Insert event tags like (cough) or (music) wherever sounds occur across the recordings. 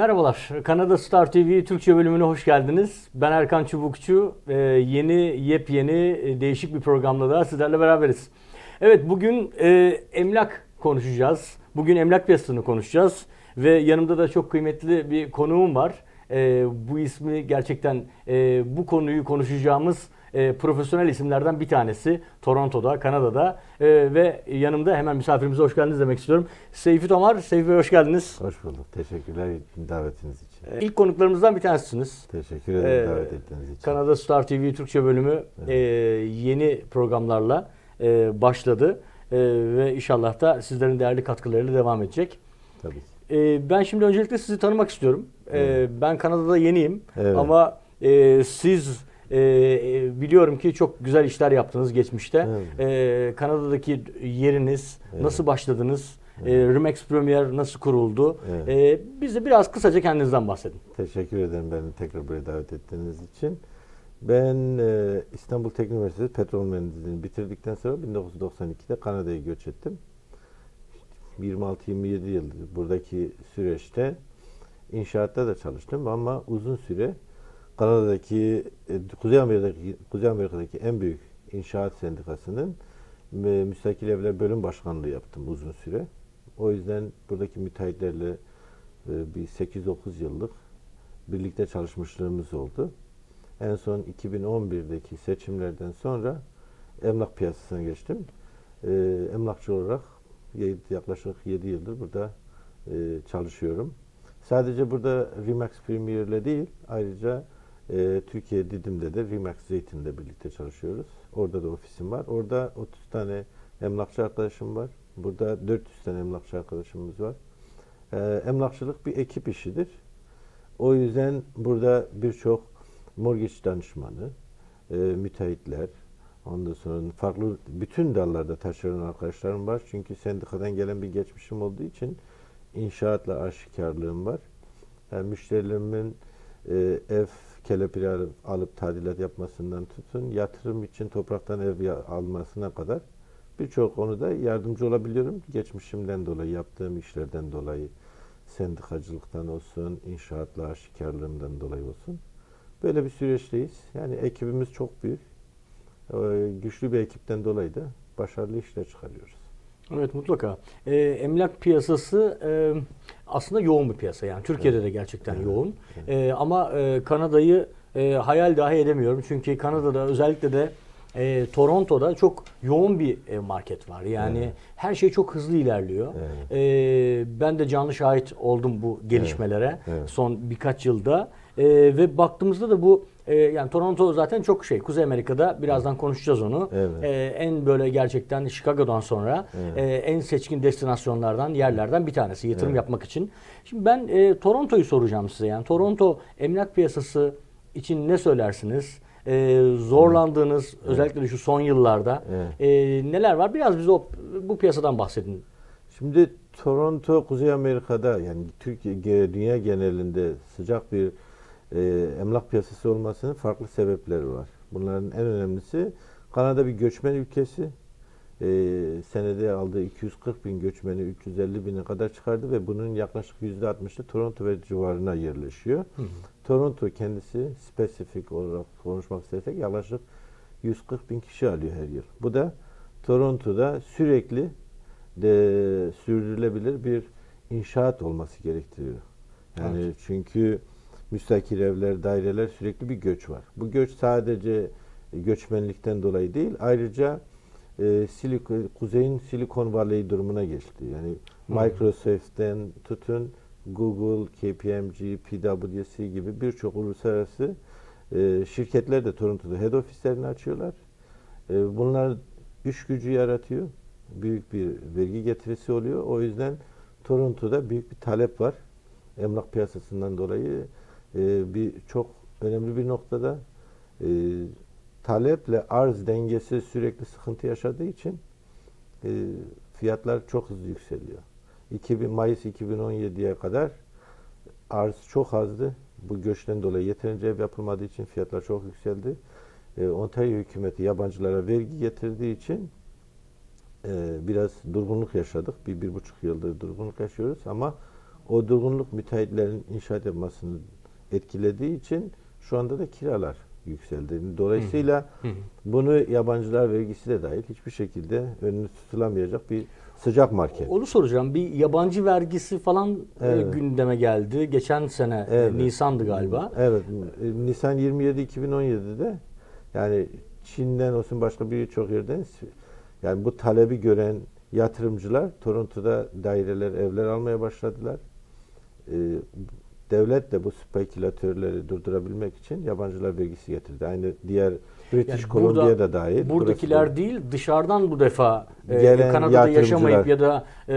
Merhabalar, Kanada Star TV Türkçe bölümüne hoş geldiniz. Ben Erkan Çubukçu. Ee, yeni, yepyeni, e, değişik bir programla da sizlerle beraberiz. Evet, bugün e, emlak konuşacağız. Bugün emlak piyasasını konuşacağız. Ve yanımda da çok kıymetli bir konuğum var. E, bu ismi gerçekten e, bu konuyu konuşacağımız e, profesyonel isimlerden bir tanesi. Toronto'da, Kanada'da e, ve yanımda hemen misafirimize hoş geldiniz demek istiyorum. Seyfi Tomar, Seyfi Bey hoş geldiniz. Hoş bulduk. Teşekkürler davetiniz için. E, ilk konuklarımızdan bir tanesiniz. Teşekkür ederim Ee, davet ettiğiniz için. Kanada Star TV Türkçe bölümü e, yeni programlarla e, başladı. E, ve inşallah da sizlerin değerli katkılarıyla devam edecek. Tabii. E, ben şimdi öncelikle sizi tanımak istiyorum. E, Evet. ben Kanada'da yeniyim Evet. ama e, siz e, e, biliyorum ki çok güzel işler yaptınız geçmişte. Evet. E, Kanada'daki yeriniz, Evet. nasıl başladınız? E, Remax Premier nasıl kuruldu? Evet. E, bize biraz kısaca kendinizden bahsedin. Teşekkür ederim beni tekrar buraya davet ettiğiniz için. Ben e, İstanbul Teknik Üniversitesi petrol mühendisliğini bitirdikten sonra 1992'de Kanada'ya göç ettim. 26-27 yıldır buradaki süreçte inşaatta da çalıştım ama uzun süre Kanada'daki e, Kuzey Amerika'daki Kuzey Amerika'daki en büyük inşaat sendikasının e, müstakil evler bölüm başkanlığı yaptım uzun süre. O yüzden buradaki müteahhitlerle e, bir 8-9 yıllık birlikte çalışmışlığımız oldu. En son 2011'deki seçimlerden sonra emlak piyasasına geçtim. Emlakçı olarak yaklaşık 7 yıldır burada çalışıyorum. Sadece burada Remax Premier ile değil, ayrıca e, Türkiye Didim'de de Remax Zeytin'le birlikte çalışıyoruz. Orada da ofisim var. Orada 30 tane emlakçı arkadaşım var. Burada 400 tane emlakçı arkadaşımız var. E, emlakçılık bir ekip işidir. O yüzden burada birçok mortgage danışmanı, e, müteahhitler, ondan sonra farklı bütün dallarda taşeron arkadaşlarım var. Çünkü sendikadan gelen bir geçmişim olduğu için inşaatla aşikarlığım var. Yani müşterilerimin e, ev kelepiri alıp, tadilat yapmasından tutun, yatırım için topraktan ev almasına kadar birçok konuda yardımcı olabiliyorum. Geçmişimden dolayı, yaptığım işlerden dolayı, sendikacılıktan olsun, inşaatla aşikarlığımdan dolayı olsun. Böyle bir süreçteyiz. Yani ekibimiz çok büyük. Ee, güçlü bir ekipten dolayı da başarılı işler çıkarıyoruz. Evet mutlaka. Ee, emlak piyasası e, aslında yoğun bir piyasa yani Türkiye'de de gerçekten Evet. yoğun. Ee, ama e, Kanada'yı e, hayal dahi edemiyorum çünkü Kanada'da özellikle de e, Toronto'da çok yoğun bir e, market var. Yani Evet. her şey çok hızlı ilerliyor. Evet. Ee, ben de canlı şahit oldum bu gelişmelere Evet. son birkaç yılda. Ee, ve baktığımızda da bu e, yani Toronto zaten çok şey Kuzey Amerika'da birazdan konuşacağız onu. Evet. Ee, en böyle gerçekten Chicago'dan sonra Evet. e, en seçkin destinasyonlardan yerlerden bir tanesi yatırım Evet. yapmak için. Şimdi ben e, Toronto'yu soracağım size. Yani Toronto emlak piyasası için ne söylersiniz? E, zorlandığınız özellikle de şu son yıllarda Evet. e, neler var? Biraz bize o, bu piyasadan bahsedin. Şimdi Toronto, Kuzey Amerika'da yani Türkiye, dünya genelinde sıcak bir e, emlak piyasası olmasının farklı sebepleri var. Bunların en önemlisi Kanada bir göçmen ülkesi. E, senede aldığı 240 bin göçmeni 350 bine kadar çıkardı ve bunun yaklaşık %60'ı Toronto ve civarına yerleşiyor. Toronto kendisi spesifik olarak konuşmak istersek yaklaşık 140 bin kişi alıyor her yıl. Bu da Toronto'da sürekli de sürdürülebilir bir inşaat olması gerektiriyor. Yani çünkü müstakil evler, daireler sürekli bir göç var. Bu göç sadece göçmenlikten dolayı değil, ayrıca e, Silik- Kuzey'in Silikon Valley durumuna geçti. Yani Microsoft'ten tutun Google, KPMG, PwC gibi birçok uluslararası e, şirketler de Toronto'da head ofislerini açıyorlar. E, bunlar iş gücü yaratıyor. Büyük bir vergi getirisi oluyor. O yüzden Toronto'da büyük bir talep var. Emlak piyasasından dolayı e, bir çok önemli bir noktada e, taleple arz dengesi sürekli sıkıntı yaşadığı için e, fiyatlar çok hızlı yükseliyor. 2000 Mayıs 2017'ye kadar arz çok azdı. Bu göçten dolayı yeterince ev yapılmadığı için fiyatlar çok yükseldi. E, Ontario hükümeti yabancılara vergi getirdiği için e, biraz durgunluk yaşadık. Bir, bir buçuk yıldır durgunluk yaşıyoruz ama O durgunluk müteahhitlerin inşaat yapmasını etkilediği için şu anda da kiralar yükseldi. Dolayısıyla Hı hı. bunu yabancılar vergisi de dahil hiçbir şekilde önünü tutulamayacak bir sıcak market. Onu soracağım. Bir yabancı vergisi falan e, Evet. gündeme geldi. Geçen sene e, Evet. Nisan'dı galiba. Evet. e, Nisan 27 2017'de yani Çin'den olsun başka birçok yerden yani bu talebi gören yatırımcılar Toronto'da daireler, evler almaya başladılar. Devlet de bu spekülatörleri durdurabilmek için yabancılar vergisi getirdi. Aynı diğer British Yani Columbia burada- da dahil. Buradakiler Burası değil dışarıdan bu defa e, Gelen Kanada'da yatırımcılar. yaşamayıp ya da e,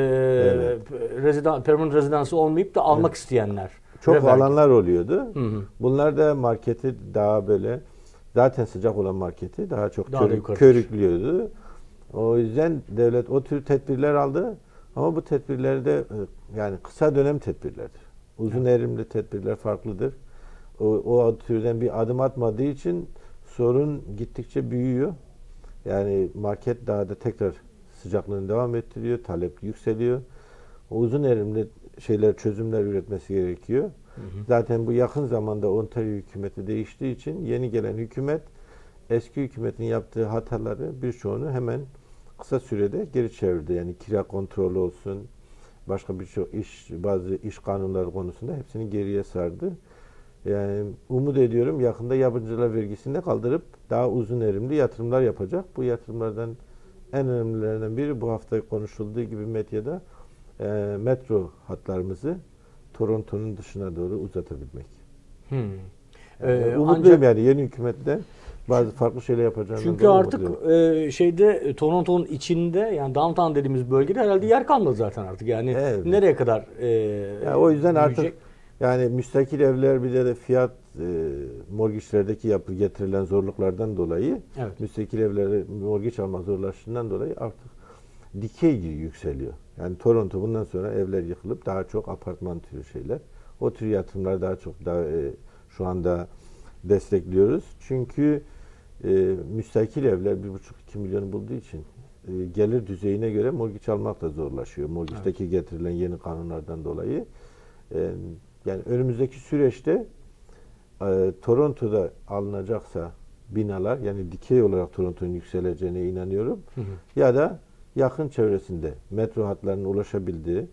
Evet. reziden, permanent rezidansı olmayıp da almak isteyenler. çok Ve vergi. alanlar oluyordu. Hı hı. Bunlar da marketi daha böyle zaten sıcak olan marketi daha çok Daha da körük- körüklüyordu. O yüzden devlet o tür tedbirler aldı. Ama bu tedbirler de e, yani kısa dönem tedbirlerdir. Uzun erimli tedbirler farklıdır. O, o türden bir adım atmadığı için sorun gittikçe büyüyor. Yani market daha da tekrar sıcaklığını devam ettiriyor, talep yükseliyor. O uzun erimli şeyler, çözümler üretmesi gerekiyor. Zaten bu yakın zamanda Ontario hükümeti değiştiği için yeni gelen hükümet eski hükümetin yaptığı hataları birçoğunu hemen kısa sürede geri çevirdi. Yani kira kontrolü olsun, başka birçok iş, bazı iş kanunları konusunda hepsini geriye sardı. Yani umut ediyorum yakında yabancılar vergisini de kaldırıp daha uzun erimli yatırımlar yapacak. Bu yatırımlardan en önemlilerinden biri bu hafta konuşulduğu gibi medyada e, metro hatlarımızı Toronto'nun dışına doğru uzatabilmek. Hı. Yani E, umutluyum ancak yani yeni hükümetten bazı farklı şeyler yapacağını çünkü artık e, şeyde e, Toronto'nun içinde yani downtown dediğimiz bölgede herhalde yer kalmadı zaten artık. Yani Evet. nereye kadar e, Ya o yüzden artık büyüyecek? yani müstakil evler bir de, de fiyat e, mortgage'lerdeki yapı getirilen zorluklardan dolayı Evet. müstakil evlere mortgage alma zorlaştığından dolayı artık dikey yükseliyor. Yani Toronto bundan sonra evler yıkılıp daha çok apartman türü şeyler. O tür yatırımlar daha çok daha e, şu anda destekliyoruz. Çünkü e, müstakil evler 1,5-2 milyonu bulduğu için e, gelir düzeyine göre mortgage almak da zorlaşıyor. Mortgage'deki getirilen yeni kanunlardan dolayı. E, yani önümüzdeki süreçte e, Toronto'da alınacaksa binalar yani dikey olarak Toronto'nun yükseleceğine inanıyorum. Hı hı. Ya da yakın çevresinde metro hatlarının ulaşabildiği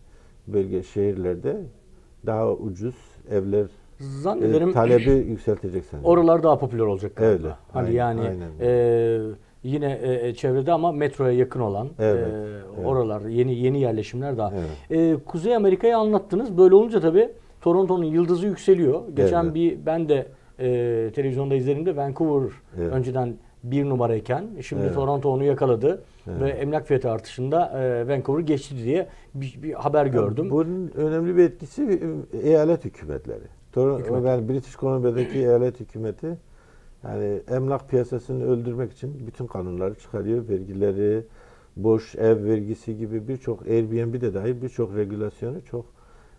bölge şehirlerde daha ucuz evler Zannederim e, talebi yükseltecek sanırım. oralar daha popüler olacak galiba. Öyle. Hani Aynen, yani aynen. e, yine e, çevrede ama metroya yakın olan Evet, e, evet. oralar yeni yeni yerleşimler daha. Evet. E, Kuzey Amerika'yı anlattınız. Böyle olunca tabii Toronto'nun yıldızı yükseliyor. Geçen Evet. bir ben de e, televizyonda izlediğimde Vancouver Evet. önceden bir numarayken şimdi Evet. Toronto onu yakaladı Evet. ve emlak fiyatı artışında e, Vancouver geçti diye bir, bir haber gördüm. Bunun önemli bir etkisi e, eyalet hükümetleri. Hükümet. Yani British Columbia'daki (clears throat) eyalet hükümeti yani emlak piyasasını öldürmek için bütün kanunları çıkarıyor. Vergileri, boş ev vergisi gibi birçok Airbnb de dahil birçok regülasyonu çok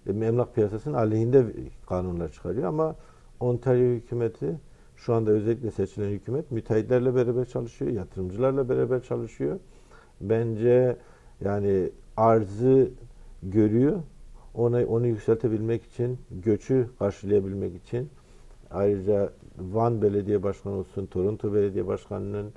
e, emlak piyasasının aleyhinde kanunlar çıkarıyor ama Ontario hükümeti şu anda özellikle seçilen hükümet müteahhitlerle beraber çalışıyor, yatırımcılarla beraber çalışıyor. Bence yani arzı görüyor. Onu onu yükseltebilmek için, göçü karşılayabilmek için ayrıca Van Belediye Başkanı olsun, Toronto Belediye Başkanı'nın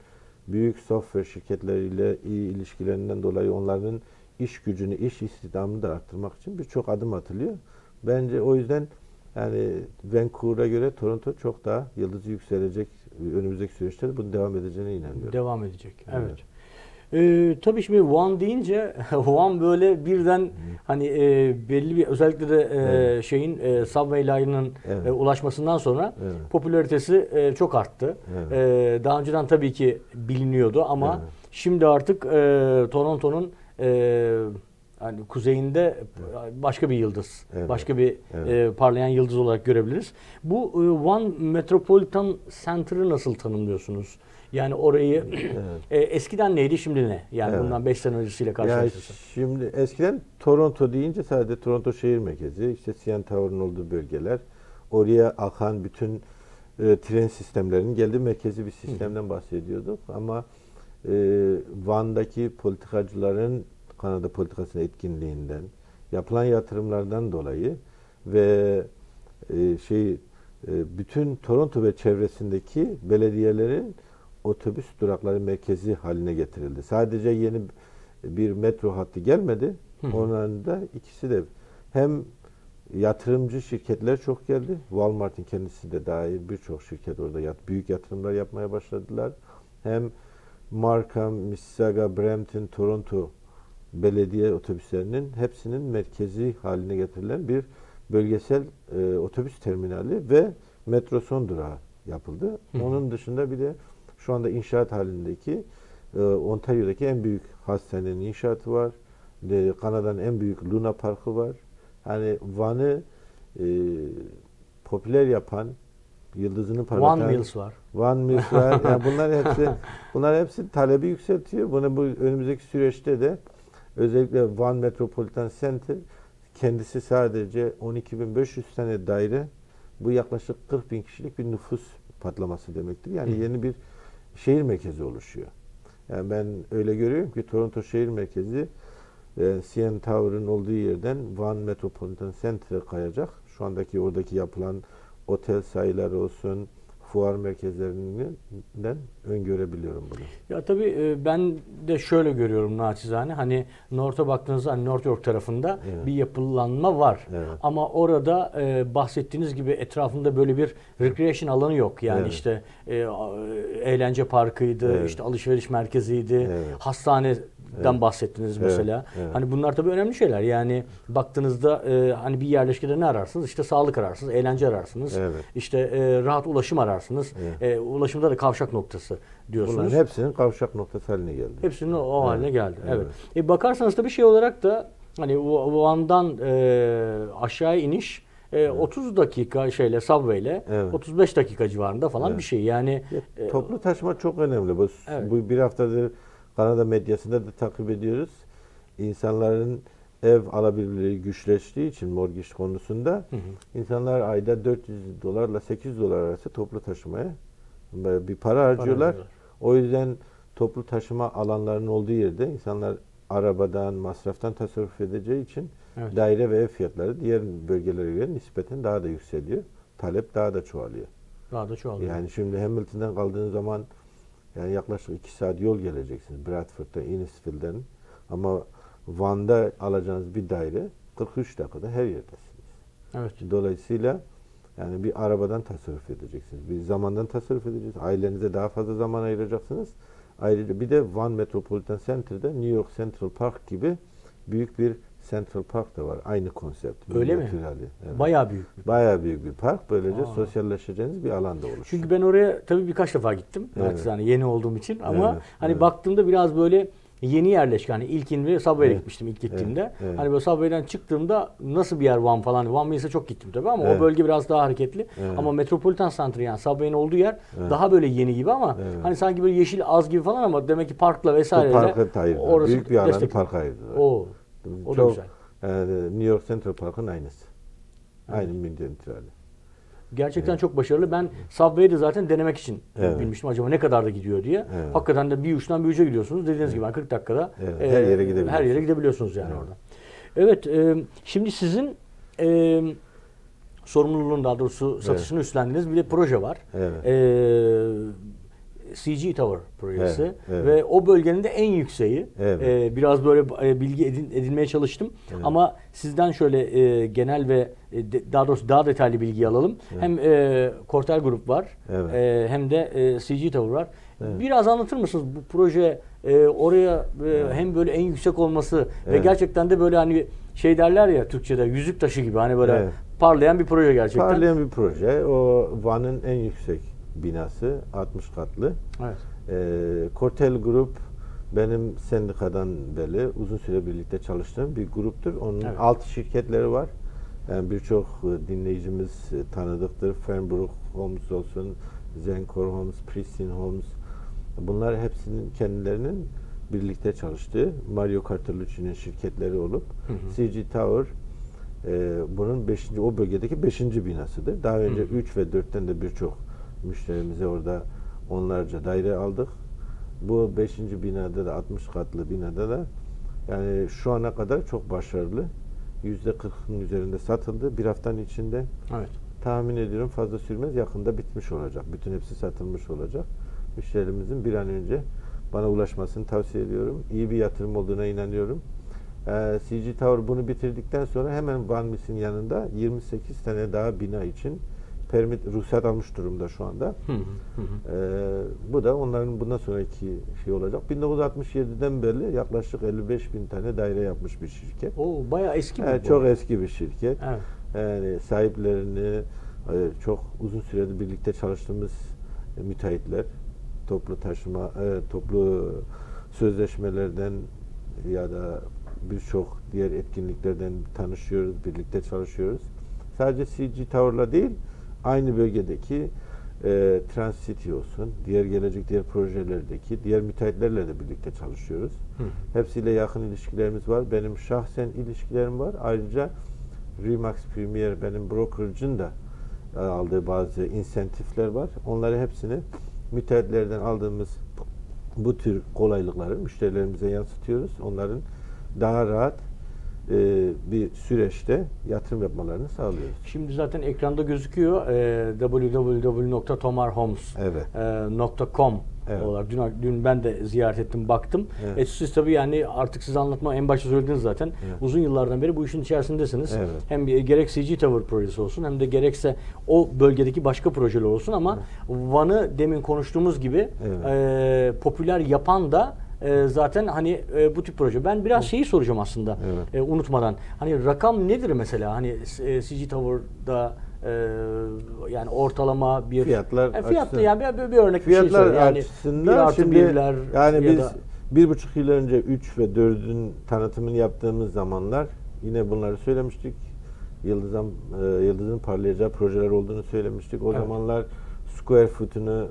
büyük software şirketleriyle iyi ilişkilerinden dolayı onların iş gücünü, iş istihdamını da arttırmak için birçok adım atılıyor. Bence o yüzden yani Vancouver'a göre Toronto çok daha yıldızı yükselecek önümüzdeki süreçte de bunun devam edeceğine inanıyorum. Devam edecek. Evet. Evet. Ee, tabii şimdi One deyince (laughs) One böyle birden hani e, belli bir özellikle de e, Evet. şeyin e, subway line'ının Evet. e, ulaşmasından sonra Evet. popülaritesi e, çok arttı. Evet. E, daha önceden tabii ki biliniyordu ama Evet. şimdi artık e, Toronto'nun e, hani kuzeyinde başka bir yıldız, Evet. başka bir Evet. e, parlayan yıldız olarak görebiliriz. Bu e, One Metropolitan Center'ı nasıl tanımlıyorsunuz? Yani orayı (clears throat) e, eskiden neydi şimdi ne? Yani Evet. bundan 5 sene öncesiyle Yani karşılaştırırsak. şimdi eskiden Toronto deyince sadece Toronto şehir merkezi, işte CN Tower'ın olduğu bölgeler, oraya akan bütün e, tren sistemlerinin geldiği merkezi bir sistemden bahsediyorduk. Ama e, Van'daki politikacıların Kanada politikasının etkinliğinden yapılan yatırımlardan dolayı ve e, şey e, bütün Toronto ve çevresindeki belediyelerin otobüs durakları merkezi haline getirildi. Sadece yeni bir metro hattı gelmedi. Onların da ikisi de hem yatırımcı şirketler çok geldi. Walmart'ın kendisi de dahil birçok şirket orada yat, büyük yatırımlar yapmaya başladılar. Hem Markham, Mississauga, Brampton, Toronto belediye otobüslerinin hepsinin merkezi haline getirilen bir bölgesel e, otobüs terminali ve metro son durağı yapıldı. Hı. Onun dışında bir de şu anda inşaat halindeki e, Ontario'daki en büyük hastanenin inşaatı var. De, Kanada'nın en büyük Luna Parkı var. Hani Van'ı e, popüler yapan, yıldızını parlatan One Mills var. One Mills var. (laughs) yani bunlar hepsi bunlar hepsi talebi yükseltiyor. Bunu bu önümüzdeki süreçte de özellikle Van Metropolitan Center kendisi sadece 12.500 tane daire bu yaklaşık 40 bin kişilik bir nüfus patlaması demektir. Yani Hı. yeni bir şehir merkezi oluşuyor. Yani ben öyle görüyorum ki Toronto şehir merkezi e, CN Tower'ın olduğu yerden Van Metropolitan Center'e kayacak. Şu andaki oradaki yapılan otel sayıları olsun, fuar merkezlerinden öngörebiliyorum bunu. Ya tabii e, ben de şöyle görüyorum naçizane. Hani North'a baktığınızda hani North York tarafında evet. bir yapılanma var. Evet. Ama orada e, bahsettiğiniz gibi etrafında böyle bir recreation alanı yok. Yani evet. işte e, eğlence parkıydı, evet. işte alışveriş merkeziydi, evet. hastane evet. bahsettiniz mesela. Evet, evet. Hani bunlar tabii önemli şeyler. Yani baktığınızda e, hani bir yerleşkede ne ararsınız? İşte sağlık ararsınız, eğlence ararsınız. Evet. İşte e, rahat ulaşım ararsınız. Evet. E, ulaşımda da kavşak noktası diyorsunuz. Bunların hepsinin kavşak noktası haline geldi. Hepsinin o evet. haline geldi. Evet. evet. E, bakarsanız tabii şey olarak da hani Van'dan e, aşağı iniş e, 30 dakika şeyle subway ile evet. 35 dakika civarında falan evet. bir şey. Yani ya, toplu taşıma çok önemli. Bu, evet. bu bir haftadır Kanada medyasında da takip ediyoruz. İnsanların ev alabilmeleri güçleştiği için mortgage konusunda hı hı. insanlar ayda 400 dolarla 800 dolar arası toplu taşımaya bir para harcıyorlar. Para o yüzden toplu taşıma alanlarının olduğu yerde insanlar arabadan, masraftan tasarruf edeceği için evet. daire ve ev fiyatları diğer bölgelere göre nispeten daha da yükseliyor. Talep daha da çoğalıyor. Daha da çoğalıyor. Yani şimdi Hamilton'dan kaldığın zaman yani yaklaşık iki saat yol geleceksiniz Bradford'da, Innisfield'den. Ama Van'da alacağınız bir daire 43 dakikada her yerdesiniz. Evet. Dolayısıyla yani bir arabadan tasarruf edeceksiniz. Bir zamandan tasarruf edeceksiniz. Ailenize daha fazla zaman ayıracaksınız. Ayrıca bir de Van Metropolitan Center'da New York Central Park gibi büyük bir Central Park da var. Aynı konsept. Öyle mi? Evet. Bayağı büyük. Bayağı büyük bir park. Böylece Aa. sosyalleşeceğiniz bir alanda oluşuyor. Çünkü ben oraya tabii birkaç defa gittim. Evet. Yani yeni olduğum için ama evet. hani evet. baktığımda biraz böyle yeni yerleşik hani ilkinde Subway'e evet. gitmiştim ilk gittiğimde. Evet. Evet. Hani böyle Subway'den çıktığımda nasıl bir yer Van falan. Van Mills'e çok gittim tabii ama evet. o bölge biraz daha hareketli. Evet. Ama Metropolitan Center yani Subway'in olduğu yer evet. daha böyle yeni gibi ama evet. hani sanki böyle yeşil az gibi falan ama demek ki parkla vesaireyle. Parka ayırdılar. Büyük bir alanı parka ayırdılar. O çok, da güzel. Yani New York Central Park'ın aynısı. Evet. Aynı milyon intirali. Gerçekten evet. çok başarılı. Ben Subway'i de zaten denemek için evet. bilmiştim acaba ne kadar da gidiyor diye. Evet. Hakikaten de bir uçtan bir uca gidiyorsunuz. Dediğiniz evet. gibi 40 dakikada evet. her yere gidebiliyorsunuz. Her yere gidebiliyorsunuz yani evet. orada. Evet, e, şimdi sizin e, sorumluluğun daha doğrusu satışını evet. üstlendiğiniz bir de proje var. Evet. E, CG Tower projesi evet, evet. ve o bölgenin de en yükseği. Evet. Ee, biraz böyle e, bilgi edin, edinmeye çalıştım evet. ama sizden şöyle e, genel ve e, de, daha doğrusu daha detaylı bilgi alalım. Evet. Hem e, Kortel Grup var evet. e, hem de e, CG Tower var. Evet. Biraz anlatır mısınız bu proje e, oraya e, evet. hem böyle en yüksek olması evet. ve gerçekten de böyle hani şey derler ya Türkçe'de yüzük taşı gibi hani böyle evet. parlayan bir proje gerçekten. Parlayan bir proje. O Van'ın en yüksek binası 60 katlı. Evet. E, Kortel Grup benim sendikadan beri uzun süre birlikte çalıştığım bir gruptur. Onun evet. alt şirketleri var. Yani birçok e, dinleyicimiz e, tanıdıktır. Fernbrook Homes olsun, Zencor Homes, Pristine Homes. Bunlar hepsinin kendilerinin birlikte çalıştığı Mario Cartolucci'nin şirketleri olup hı hı. CG Tower e, bunun beşinci, o bölgedeki beşinci binasıdır. Daha önce 3 ve 4'ten de birçok müşterimize orada onlarca daire aldık. Bu 5. binada da 60 katlı binada da yani şu ana kadar çok başarılı %40'ın üzerinde satıldı bir haftanın içinde. Evet. Tahmin ediyorum fazla sürmez yakında bitmiş olacak. Bütün hepsi satılmış olacak. Müşterimizin bir an önce bana ulaşmasını tavsiye ediyorum. İyi bir yatırım olduğuna inanıyorum. Ee, CG Tower bunu bitirdikten sonra hemen Van Mis'in yanında 28 tane daha bina için permit ruhsat almış durumda şu anda. Hı hı, hı. Ee, bu da onların bundan sonraki şey olacak. 1967'den beri yaklaşık 55 bin tane daire yapmış bir şirket. Oo bayağı eski bir Evet, bu. çok eski bir şirket. Evet. Yani sahiplerini e, çok uzun süredir birlikte çalıştığımız e, müteahhitler, toplu taşıma, e, toplu sözleşmelerden ya da birçok diğer etkinliklerden tanışıyoruz, birlikte çalışıyoruz. Sadece CG Tower'la değil, aynı bölgedeki e, Transcity olsun, diğer gelecek diğer projelerdeki diğer müteahhitlerle de birlikte çalışıyoruz. Hı. Hepsiyle yakın ilişkilerimiz var. Benim şahsen ilişkilerim var. Ayrıca Remax Premier benim broker'cın da e, aldığı bazı insentifler var. Onları hepsini müteahhitlerden aldığımız bu tür kolaylıkları müşterilerimize yansıtıyoruz. Onların daha rahat e, bir süreçte yatırım yapmalarını sağlıyoruz. Şimdi zaten ekranda gözüküyor e, www.tomarhomes.com Evet. Evet. olarak. Dün, dün ben de ziyaret ettim, baktım. Evet. E, siz tabii yani artık siz anlatma en başta söylediniz zaten. Evet. Uzun yıllardan beri bu işin içerisindesiniz. Evet. Hem gerek CG Tower projesi olsun hem de gerekse o bölgedeki başka projeler olsun ama Van'ı demin konuştuğumuz gibi Evet. e, popüler yapan da e, zaten hani e, bu tip proje. Ben biraz şeyi soracağım aslında Evet. e, unutmadan. Hani rakam nedir mesela? Hani e, CG Tower'da e, yani ortalama bir Fiyatlar e, fiyatlı yani bir, bir örnek bir şey Fiyatlar. Yani bir artı şimdi birler yani ya biz da- bir buçuk yıl önce 3 ve 4'ün tanıtımını yaptığımız zamanlar yine bunları söylemiştik. Yıldız'ın, e, Yıldız'ın parlayacağı projeler olduğunu söylemiştik. O Evet. zamanlar square foot'unu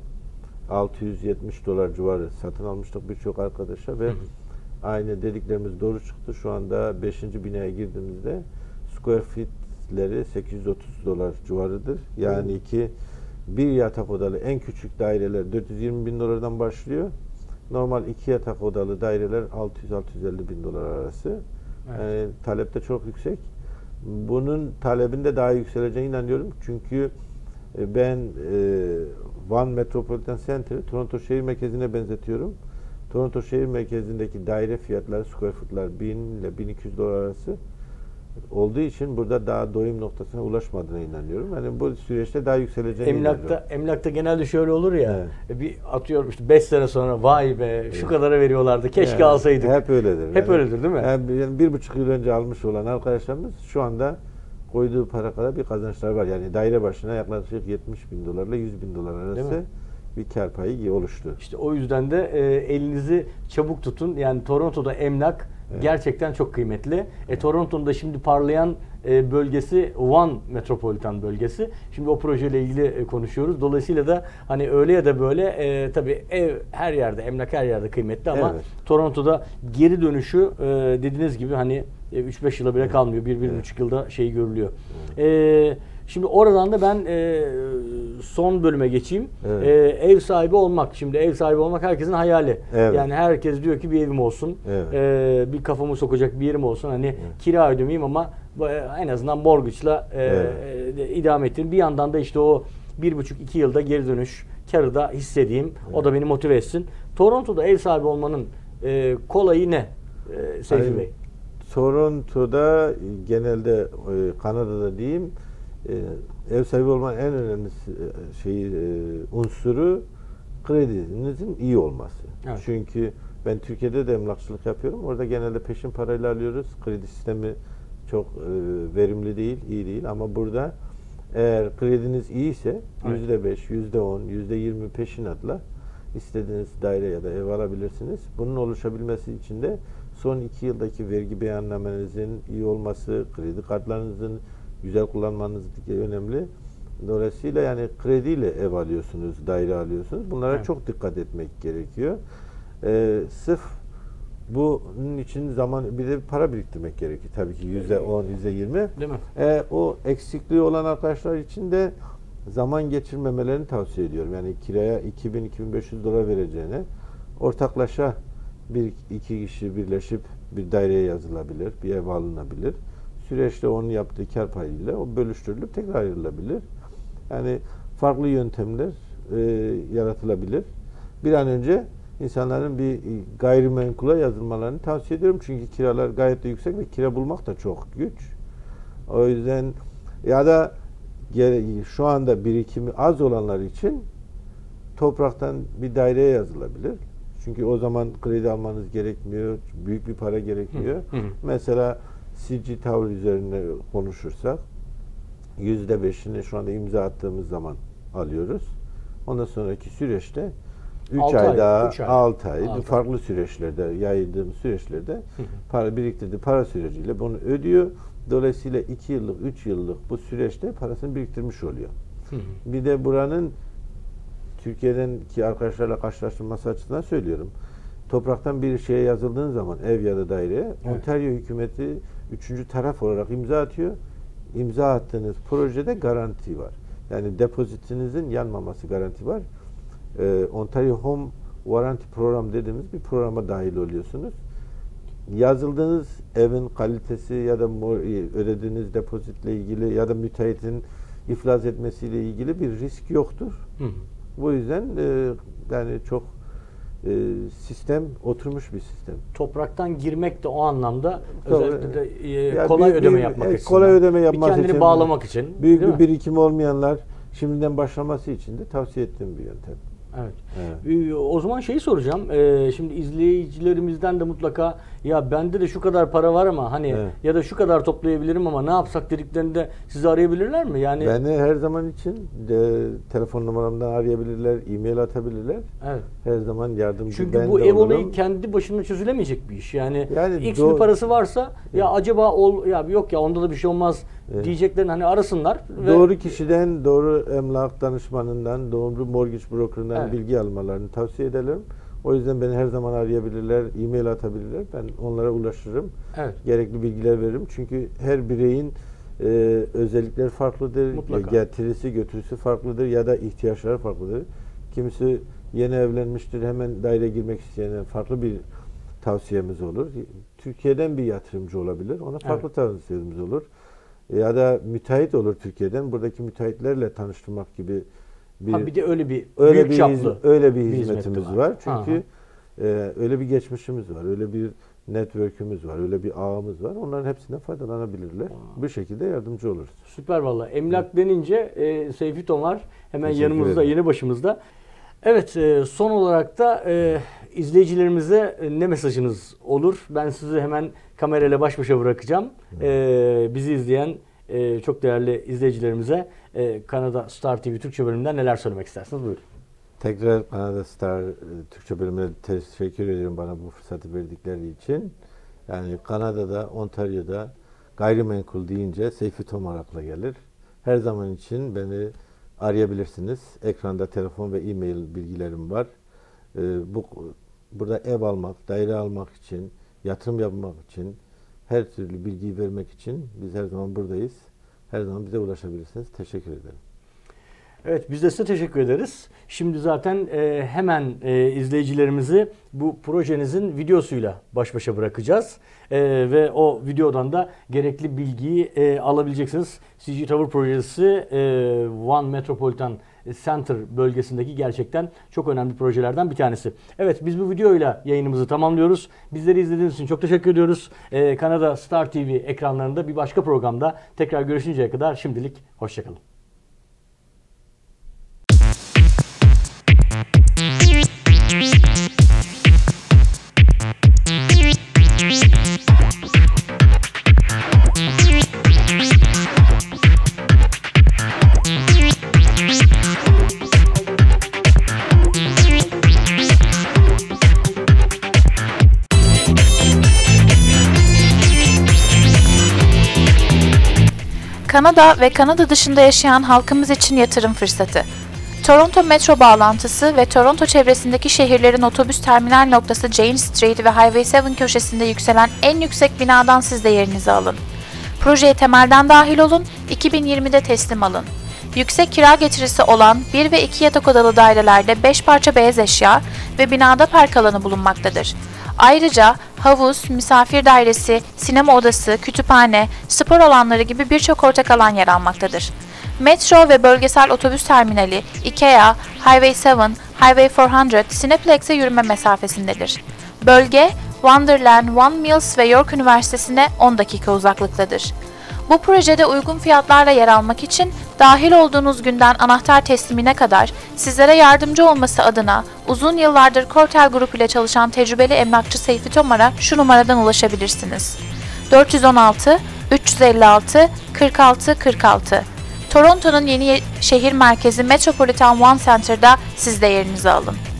670 dolar civarı satın almıştık birçok arkadaşa ve Hı hı. aynı dediklerimiz doğru çıktı. Şu anda 5. binaya girdiğimizde square feet'leri 830 dolar civarıdır. Yani ki bir yatak odalı en küçük daireler 420 bin dolardan başlıyor. Normal iki yatak odalı daireler 600-650 bin dolar arası. Evet. Yani talep de çok yüksek. Bunun talebinde daha yükseleceğine inanıyorum. Çünkü ben e, Van Metropolitan Center'ı Toronto şehir merkezine benzetiyorum. Toronto şehir merkezindeki daire fiyatları, square foot'lar 1000 ile 1200 dolar arası olduğu için burada daha doyum noktasına ulaşmadığına inanıyorum. Yani bu süreçte daha yükseleceğine Emlakta inanıyorum. emlakta genelde şöyle olur ya. Evet. e, Bir atıyorum işte 5 sene sonra vay be şu Evet. kadara veriyorlardı. Keşke Yani alsaydık. Hep öyledir. Hep öyledir değil mi? Yani, yani bir buçuk yıl önce almış olan arkadaşlarımız şu anda koyduğu para kadar bir kazançlar var. Yani daire başına yaklaşık 70 bin dolarla 100 bin dolar arası bir kar payı oluştu. İşte o yüzden de e, elinizi çabuk tutun. Yani Toronto'da emlak Evet. gerçekten çok kıymetli. E, Toronto'nun da şimdi parlayan e, bölgesi One Metropolitan bölgesi. Şimdi o projeyle ilgili e, konuşuyoruz. Dolayısıyla da hani öyle ya da böyle e, tabii ev her yerde, emlak her yerde kıymetli ama Evet. Toronto'da geri dönüşü e, dediğiniz gibi hani e, 3-5 yıla bile kalmıyor. 1-1,5 Evet. yılda şey görülüyor. E, şimdi oradan da ben e, son bölüme geçeyim. Evet. E, ev sahibi olmak. Şimdi ev sahibi olmak herkesin hayali. Evet. Yani herkes diyor ki bir evim olsun. Evet. e, bir kafamı sokacak bir yerim olsun. Hani Evet. kira ödemeyeyim ama e, en azından mortgage'la e, Evet. e, idame ettireyim. Bir yandan da işte o bir buçuk iki yılda geri dönüş karı da hissedeyim. O da beni motive etsin. Toronto'da ev sahibi olmanın e, kolayı ne? E, Seyfi Bey. Toronto'da e, genelde e, Kanada'da diyeyim e, ev sahibi olmanın en önemli e, şeyi e, unsuru kredinizin iyi olması. Evet. Çünkü ben Türkiye'de de emlakçılık yapıyorum. Orada genelde peşin parayla alıyoruz. Kredi sistemi çok e, verimli değil, iyi değil ama burada eğer krediniz iyiyse yüzde beş, yüzde on, yüzde yirmi peşinatla istediğiniz daire ya da ev alabilirsiniz. Bunun oluşabilmesi için de son iki yıldaki vergi beyannamenizin iyi olması, kredi kartlarınızın güzel kullanmanız önemli. Dolayısıyla yani krediyle ev alıyorsunuz, daire alıyorsunuz. Bunlara Evet. çok dikkat etmek gerekiyor. Ee, sırf bunun için zaman bir de para biriktirmek gerekiyor. Tabii ki yüzde on, yüzde yirmi. Değil mi? E, o eksikliği olan arkadaşlar için de zaman geçirmemelerini tavsiye ediyorum. Yani kiraya 2000-2500 dolar vereceğine ortaklaşa bir iki kişi birleşip bir daireye yazılabilir, bir ev alınabilir. süreçte onun yaptığı kar payıyla o bölüştürülüp tekrar ayrılabilir. Yani farklı yöntemler e, yaratılabilir. Bir an önce insanların bir gayrimenkula yazılmalarını tavsiye ediyorum. Çünkü kiralar gayet de yüksek ve kira bulmak da çok güç. O yüzden ya da şu anda birikimi az olanlar için topraktan bir daireye yazılabilir. Çünkü o zaman kredi almanız gerekmiyor. Büyük bir para gerekmiyor. Hı hı. Mesela CG Tower üzerine konuşursak yüzde beşini şu anda imza attığımız zaman alıyoruz. Ondan sonraki süreçte 3 ay, ay daha 6 ay, ay farklı süreçlerde yayıldığımız süreçlerde para biriktirdiği para süreciyle bunu ödüyor. Dolayısıyla 2 yıllık, 3 yıllık bu süreçte parasını biriktirmiş oluyor. Bir de buranın Türkiye'den ki arkadaşlarla karşılaştırması açısından söylüyorum. Topraktan bir şeye yazıldığın zaman ev ya da daire evet. Ontario hükümeti üçüncü taraf olarak imza atıyor. İmza attığınız projede garanti var. Yani depozitinizin yanmaması garanti var. Ee, Ontario Home Warranty Program dediğimiz bir programa dahil oluyorsunuz. Yazıldığınız evin kalitesi ya da ödediğiniz depozitle ilgili ya da müteahhitin iflas etmesiyle ilgili bir risk yoktur. Hı. Bu yüzden e, yani çok e, sistem oturmuş bir sistem. Topraktan girmek de o anlamda Tabii, özellikle de e, kolay bir, ödeme yapmak için. Kolay ödeme yapmak bir kendini için. bağlamak için. Büyük bir birikim olmayanlar şimdiden başlaması için de tavsiye ettiğim bir yöntem. Evet. evet. Ee, o zaman şeyi soracağım. Ee, şimdi izleyicilerimizden de mutlaka ya bende de şu kadar para var ama hani evet. ya da şu kadar toplayabilirim ama ne yapsak dediklerinde sizi arayabilirler mi? Yani Beni her zaman için de, telefon numaramdan arayabilirler, e-mail atabilirler. Evet. Her zaman yardımcı Çünkü ben bu ev olayı kendi başına çözülemeyecek bir iş. Yani, yani X bir parası varsa evet. ya acaba ol ya yok ya onda da bir şey olmaz evet. diyeceklerini hani arasınlar. Doğru kişiden, doğru emlak danışmanından, doğru mortgage brokerından evet. bilgi almalarını tavsiye ederim. O yüzden beni her zaman arayabilirler, e-mail atabilirler. Ben onlara ulaşırım. Evet. Gerekli bilgiler veririm. Çünkü her bireyin e, özellikleri farklıdır. Mutlaka. Getirisi, götürüsü farklıdır ya da ihtiyaçları farklıdır. Kimisi yeni evlenmiştir, hemen daire girmek isteyen farklı bir tavsiyemiz olur. Türkiye'den bir yatırımcı olabilir. Ona farklı evet. tavsiyemiz olur. Ya da müteahhit olur Türkiye'den. Buradaki müteahhitlerle tanıştırmak gibi bir, ha, bir de öyle bir öyle büyük bir çaplı öyle bir, hizmetimiz var. var. Çünkü e, öyle bir geçmişimiz var. Öyle bir network'ümüz var. Öyle bir ağımız var. Onların hepsinden faydalanabilirler. Aa. Bu şekilde yardımcı oluruz. Süper valla. Emlak evet. denince e, Seyfi Tomar hemen Teşekkür yanımızda, ederim. yeni başımızda. Evet, e, son olarak da e, izleyicilerimize e, ne mesajınız olur? Ben sizi hemen kamerayla baş başa bırakacağım. E, bizi izleyen e, çok değerli izleyicilerimize e, Kanada Star TV Türkçe bölümünden neler söylemek istersiniz? Buyurun. Tekrar Kanada Star e, Türkçe bölümüne teşekkür ediyorum bana bu fırsatı verdikleri için. Yani Kanada'da, Ontario'da gayrimenkul deyince Seyfi Tomarak'la gelir. Her zaman için beni arayabilirsiniz. Ekranda telefon ve e-mail bilgilerim var. Ee, bu burada ev almak, daire almak için, yatırım yapmak için, her türlü bilgiyi vermek için biz her zaman buradayız. Her zaman bize ulaşabilirsiniz. Teşekkür ederim. Evet biz de size teşekkür ederiz. Şimdi zaten e, hemen e, izleyicilerimizi bu projenizin videosuyla baş başa bırakacağız. E, ve o videodan da gerekli bilgiyi e, alabileceksiniz. CG Tower projesi e, One Metropolitan Center bölgesindeki gerçekten çok önemli projelerden bir tanesi. Evet biz bu videoyla yayınımızı tamamlıyoruz. Bizleri izlediğiniz için çok teşekkür ediyoruz. Ee, Kanada Star TV ekranlarında bir başka programda tekrar görüşünceye kadar şimdilik hoşçakalın. Kanada ve Kanada dışında yaşayan halkımız için yatırım fırsatı. Toronto metro bağlantısı ve Toronto çevresindeki şehirlerin otobüs terminal noktası Jane Street ve Highway 7 köşesinde yükselen en yüksek binadan siz de yerinizi alın. Projeye temelden dahil olun, 2020'de teslim alın. Yüksek kira getirisi olan 1 ve 2 yatak odalı dairelerde 5 parça beyaz eşya ve binada park alanı bulunmaktadır. Ayrıca havuz, misafir dairesi, sinema odası, kütüphane, spor alanları gibi birçok ortak alan yer almaktadır. Metro ve bölgesel otobüs terminali, IKEA, Highway 7, Highway 400, Cineplex'e yürüme mesafesindedir. Bölge, Wonderland, One Mills ve York Üniversitesi'ne 10 dakika uzaklıktadır. Bu projede uygun fiyatlarla yer almak için dahil olduğunuz günden anahtar teslimine kadar sizlere yardımcı olması adına uzun yıllardır Cortel Grup ile çalışan tecrübeli emlakçı Seyfi Tomar'a şu numaradan ulaşabilirsiniz. 416 356 46 46 Toronto'nun yeni şehir merkezi Metropolitan One Center'da siz de yerinizi alın.